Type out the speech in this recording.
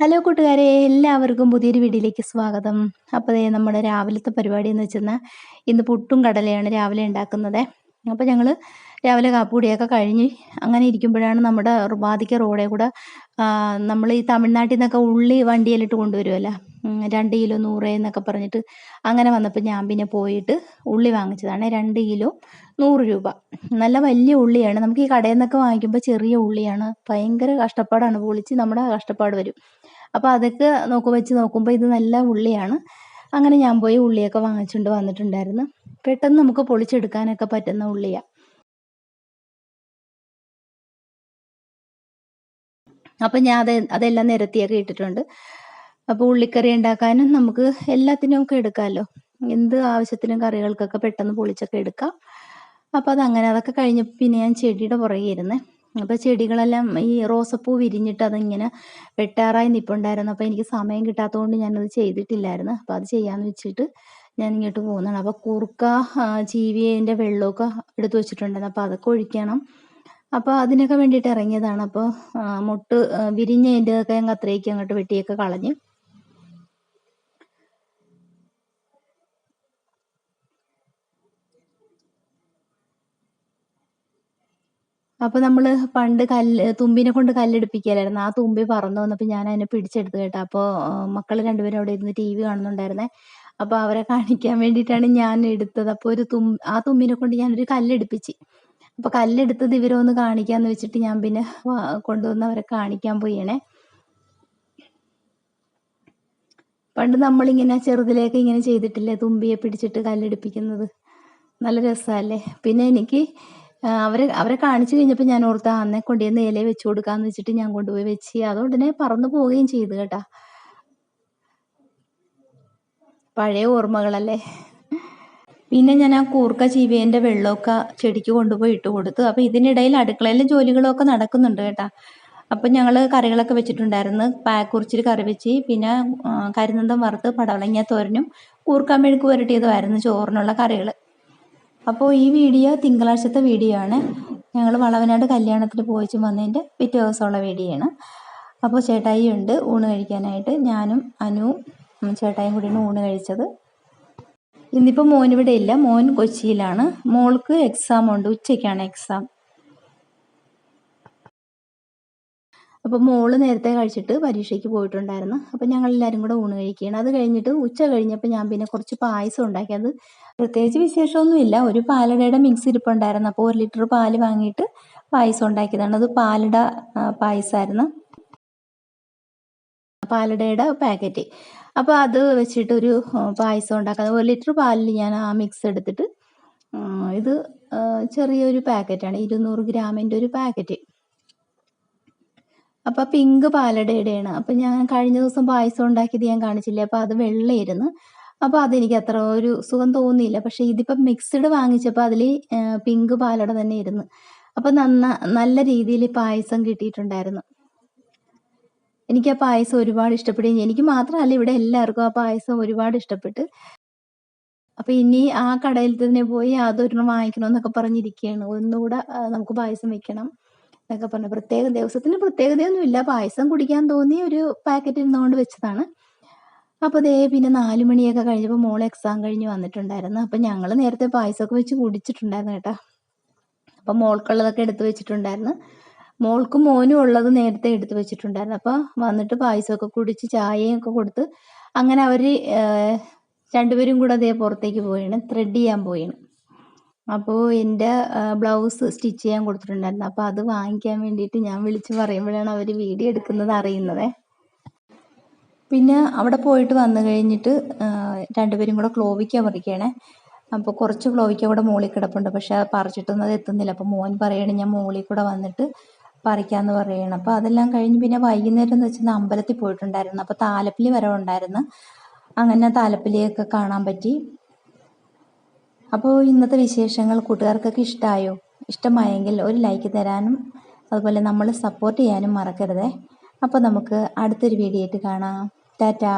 Hello കൂട്ടുകാരെ എല്ലാവർക്കും പുതിയൊരു വീഡിയോയിലേക്ക് സ്വാഗതം. അപ്പോൾ നമ്മുടെ രാവിലത്തെ പരിപാടി എന്ന് വെച്ചാൽ ഇന്ന് പുട്ടും കടലയാണ് രാവിലെ ഉണ്ടാക്കുന്നത്. അപ്പോൾ ഞങ്ങൾ രാവിലെ കാപ്പുകൂടിയൊക്കെ കഴിഞ്ഞ് അങ്ങനെ ഇരിക്കുമ്പോഴാണ് നമ്മുടെ റുബാദിക്ക റോഡിൽ കൂടെ നമ്മൾ ഈ തമിഴ്നാട്ടിൽ നിന്നൊക്കെ ഉള്ളി വണ്ടിയിലിട്ട് കൊണ്ടുവരുമല്ലോ രണ്ട് കിലോ നൂറ് എന്നൊക്കെ പറഞ്ഞിട്ട് അങ്ങനെ വന്നപ്പോൾ ഞാൻ പിന്നെ പോയിട്ട് ഉള്ളി വാങ്ങിച്ചതാണ്. രണ്ട് കിലോ നൂറ് രൂപ. നല്ല വലിയ ഉള്ളിയാണ്. നമുക്ക് ഈ കടയിൽ നിന്നൊക്കെ വാങ്ങിക്കുമ്പോൾ ചെറിയ ഉള്ളിയാണ്. ഭയങ്കര കഷ്ടപ്പാടാണ്. പൊളിച്ച് നമ്മുടെ കഷ്ടപ്പാട് വരും. അപ്പോൾ അതൊക്കെ നോക്കു വെച്ച് നോക്കുമ്പോൾ ഇത് നല്ല ഉള്ളിയാണ്. അങ്ങനെ ഞാൻ പോയി ഉള്ളിയൊക്കെ വാങ്ങിച്ചുകൊണ്ട് വന്നിട്ടുണ്ടായിരുന്നു. പെട്ടെന്ന് നമുക്ക് പൊളിച്ചെടുക്കാനൊക്കെ പറ്റുന്ന ഉള്ളിയ. അപ്പം ഞാൻ അത് അതെല്ലാം നിരത്തിയൊക്കെ ഇട്ടിട്ടുണ്ട്. അപ്പോൾ ഉള്ളിക്കറി ഉണ്ടാക്കാനും നമുക്ക് എല്ലാത്തിനും ഒക്കെ എടുക്കാമല്ലോ എന്ത് ആവശ്യത്തിനും കറികൾക്കൊക്കെ പെട്ടെന്ന് പൊളിച്ചൊക്കെ എടുക്കാം. അപ്പോൾ അതങ്ങനെ അതൊക്കെ കഴിഞ്ഞപ്പോൾ പിന്നെ ഞാൻ ചെടിയുടെ പുറകെ ഇരുന്നേ. അപ്പോൾ ചെടികളെല്ലാം ഈ റോസപ്പൂ വിരിഞ്ഞിട്ട് അതിങ്ങനെ വെട്ടാറായി നിൽപ്പുണ്ടായിരുന്നു അപ്പോൾ എനിക്ക് സമയം കിട്ടാത്തതുകൊണ്ട് ഞാനത് ചെയ്തിട്ടില്ലായിരുന്നു. അപ്പോൾ അത് ചെയ്യാമെന്ന് വെച്ചിട്ട് ഞാൻ ഇങ്ങോട്ട് പോകുന്നതാണ് അപ്പോൾ കുറുക്ക ചീവിയതിന്റെ വെള്ളമൊക്കെ എടുത്തു വെച്ചിട്ടുണ്ടായിരുന്നു. അപ്പോൾ അതൊക്കെ ഒഴിക്കണം. അപ്പോൾ അതിനൊക്കെ വേണ്ടിയിട്ട് ഇറങ്ങിയതാണ്. അപ്പോൾ മുട്ട് വിരിഞ്ഞതിന്റെതൊക്കെ അത്രയ്ക്ക് അങ്ങോട്ട് വെട്ടിയൊക്കെ കളഞ്ഞ് അപ്പോൾ നമ്മൾ പണ്ട് കല്ല് തുമ്പിനെ കൊണ്ട് കല്ലെടുപ്പിക്കലായിരുന്നു. ആ തുമ്പി പറന്നു വന്നപ്പോ ഞാൻ അതിനെ പിടിച്ചെടുത്തു കേട്ടോ. അപ്പോൾ മക്കൾ രണ്ടുപേരും അവിടെ ഇരുന്ന് ടി വി കാണുന്നുണ്ടായിരുന്നേ. അപ്പൊ അവരെ കാണിക്കാൻ വേണ്ടിയിട്ടാണ് ഞാൻ എടുത്തത്. അപ്പോൾ ഒരു തും ആ തുമ്പിനെ കൊണ്ട് ഞാൻ ഒരു കല്ലെടുപ്പിച്ച്. അപ്പൊ കല്ലെടുത്തത് ഇവരൊന്ന് കാണിക്കാന്ന് വെച്ചിട്ട് ഞാൻ പിന്നെ കൊണ്ടുവന്ന് അവരെ കാണിക്കാൻ പോയണേ. പണ്ട് നമ്മളിങ്ങനെ ചെറുതിലേക്ക് ഇങ്ങനെ ചെയ്തിട്ടില്ലേ? തുമ്പിയെ പിടിച്ചിട്ട് കല്ലെടുപ്പിക്കുന്നത്. നല്ല രസമല്ലേ? പിന്നെ എനിക്ക് അവരെ അവരെ കാണിച്ചു കഴിഞ്ഞപ്പോൾ ഞാൻ ഓർത്ത് അന്നേ കൊണ്ടുവന്ന് ഇല വെച്ചു കൊടുക്കാന്ന് വെച്ചിട്ട് ഞാൻ കൊണ്ടുപോയി വെച്ച്. അതുകൊണ്ടനെ പറന്നു പോവുകയും ചെയ്തു കേട്ടാ. പഴയ ഓർമ്മകളല്ലേ. പിന്നെ ഞാൻ ആ കൂർക്ക ചീവേന്റെ വെള്ളമൊക്കെ ചെടിക്ക് കൊണ്ടുപോയി ഇട്ട് കൊടുത്തു. അപ്പോൾ ഇതിനിടയിൽ അടുക്കളയിലെ ജോലികളൊക്കെ നടക്കുന്നുണ്ട് കേട്ടാ. അപ്പം ഞങ്ങൾ കറികളൊക്കെ വെച്ചിട്ടുണ്ടായിരുന്നു. കുറിച്ചിൽ കറി വെച്ച് പിന്നെ കരിനന്തം വറുത്ത് പടവളങ്ങ തോരനും കൂർക്ക മെഴുക്ക് പുരട്ടിയതുമായിരുന്നു ചോറിനുള്ള കറികൾ അപ്പോൾ ഈ വീഡിയോ തിങ്കളാഴ്ചത്തെ വീഡിയോ ആണ്. ഞങ്ങൾ വളവനാട് കല്യാണത്തിന് പോയിച്ചും വന്നതിന്റെ പിറ്റേ ദിവസമുള്ള വീഡിയോ ആണ്. അപ്പോൾ ചേട്ടായി ഉണ്ട് ഊണ് കഴിക്കാനായിട്ട്. ഞാനും അനുവും ചേട്ടായും കൂടിയാണ് ഊണ് കഴിച്ചത്. ഇന്നിപ്പോൾ മോൻ ഇവിടെ ഇല്ല. മോൻ കൊച്ചിയിലാണ്. മോൾക്ക് എക്സാം ഉണ്ട് ഉച്ചയ്ക്കാണ് എക്സാം അപ്പോൾ മോൾ നേരത്തെ കഴിച്ചിട്ട് പരീക്ഷയ്ക്ക് പോയിട്ടുണ്ടായിരുന്നു. അപ്പോൾ ഞങ്ങൾ എല്ലാവരും കൂടെ ഊണ് കഴിക്കുകയാണ്. അത് കഴിഞ്ഞിട്ട് ഉച്ച കഴിഞ്ഞപ്പോൾ ഞാൻ പിന്നെ കുറച്ച് പായസം ഉണ്ടാക്കി. അത് പ്രത്യേകിച്ച് വിശേഷമൊന്നുമില്ല. ഒരു പാലടയുടെ മിക്സ് ഇരിപ്പുണ്ടായിരുന്നു. അപ്പോൾ ഒരു ലിറ്റർ പാൽ വാങ്ങിയിട്ട് പായസം ഉണ്ടാക്കിയതാണ്. അത് പാലട പായസമായിരുന്നു പാലടയുടെ പാക്കറ്റ് അപ്പോൾ അത് വെച്ചിട്ട് ഒരു പായസം ഉണ്ടാക്കാം. ഒരു ലിറ്റർ പാലിൽ ഞാൻ ആ മിക്സ് എടുത്തിട്ട് ഇത് ചെറിയൊരു പാക്കറ്റാണ് ഇരുന്നൂറ് ഗ്രാമിന്റെ ഒരു പാക്കറ്റ് അപ്പോൾ പിങ്ക് പാലടയുടെയാണ്. അപ്പോൾ ഞാൻ കഴിഞ്ഞ ദിവസം പായസം ഉണ്ടാക്കിയത് ഞാൻ കാണിച്ചില്ലേ? അപ്പോൾ അത് വെള്ളയിരുന്നു അപ്പോൾ അതെനിക്ക് അത്ര ഒരു സുഖം തോന്നിയില്ല. പക്ഷേ ഇതിപ്പം മിക്സ്ഡ് വാങ്ങിച്ചപ്പോൾ അതിൽ പിങ്ക് പാലട തന്നെ ഇരുന്ന് അപ്പോൾ നന്ന നല്ല രീതിയിൽ പായസം കിട്ടിയിട്ടുണ്ടായിരുന്നു. എനിക്ക് ആ പായസം ഒരുപാട് ഇഷ്ടപ്പെട്ടു. എനിക്ക് മാത്രമല്ല ഇവിടെ എല്ലാവർക്കും ആ പായസം ഒരുപാട് ഇഷ്ടപ്പെട്ട്. അപ്പോൾ ഇനി ആ കടയിൽ തന്നെ പോയി അതൊരെണ്ണം വാങ്ങിക്കണമെന്നൊക്കെ പറഞ്ഞിരിക്കുകയാണ്. ഒന്നുകൂടെ നമുക്ക് പായസം വെക്കണം. എന്നൊക്കെ പറഞ്ഞു. പ്രത്യേക ദിവസത്തിന് പ്രത്യേകതയൊന്നുമില്ല പായസം കുടിക്കാൻ തോന്നി ഒരു പാക്കറ്റ് ഇരുന്നുകൊണ്ട് വെച്ചതാണ്. അപ്പോൾ ദേ പിന്നെ നാല് മണിയൊക്കെ കഴിഞ്ഞപ്പോൾ മോൾ എക്സാം കഴിഞ്ഞ് വന്നിട്ടുണ്ടായിരുന്നു. അപ്പം ഞങ്ങൾ നേരത്തെ പായസമൊക്കെ വെച്ച് കുടിച്ചിട്ടുണ്ടായിരുന്നു കേട്ടോ. അപ്പം മോൾക്കുള്ളതൊക്കെ എടുത്തു വെച്ചിട്ടുണ്ടായിരുന്നു. മോൾക്കും മോനും ഉള്ളത് നേരത്തെ എടുത്തു വെച്ചിട്ടുണ്ടായിരുന്നു. അപ്പോൾ വന്നിട്ട് പായസമൊക്കെ കുടിച്ച് ചായയും ഒക്കെ കൊടുത്ത് അങ്ങനെ അവർ രണ്ടുപേരും കൂടെ അതേ പുറത്തേക്ക് പോയാണ് ത്രെഡ് ചെയ്യാൻ പോയാണ് അപ്പോൾ എന്റെ ബ്ലൗസ് സ്റ്റിച്ച് ചെയ്യാൻ കൊടുത്തിട്ടുണ്ടായിരുന്നു. അപ്പോൾ അത് വാങ്ങിക്കാൻ വേണ്ടിയിട്ട് ഞാൻ വിളിച്ച് പറയുമ്പോഴാണ് അവർ വീഡിയോ എടുക്കുന്നത് അറിയുന്നത്. പിന്നെ അവിടെ പോയിട്ട് വന്നു കഴിഞ്ഞിട്ട് രണ്ടുപേരും കൂടെ ക്ലോവിക്ക പറിക്കണേ അപ്പോൾ കുറച്ച് ക്ലോവിക്ക കൂടെ മുകളിൽ കിടപ്പുണ്ട്. പക്ഷെ പറിച്ചിട്ടൊന്നും അത് എത്തുന്നില്ല. അപ്പോൾ മോൻ പറയണ ഞാൻ മുകളിൽ കൂടെ വന്നിട്ട് പറിക്കാമെന്ന് പറയണം. അപ്പോൾ അതെല്ലാം കഴിഞ്ഞ് പിന്നെ വൈകുന്നേരം എന്ന് വെച്ചാൽ അമ്പലത്തിൽ പോയിട്ടുണ്ടായിരുന്നു. അപ്പോൾ താലപ്പിലി വരവുണ്ടായിരുന്നു അങ്ങനെ താലപ്പിലിയൊക്കെ കാണാൻ പറ്റി. അപ്പോൾ ഇന്നത്തെ വിശേഷങ്ങൾ കൂട്ടുകാർക്കൊക്കെ ഇഷ്ടമായോ ഇഷ്ടമായെങ്കിൽ ഒരു ലൈക്ക് തരാനും അതുപോലെ നമ്മൾ സപ്പോർട്ട് ചെയ്യാനും മറക്കരുതേ. അപ്പോൾ നമുക്ക് അടുത്തൊരു വീഡിയോ ആയിട്ട് കാണാം. ടാറ്റാ.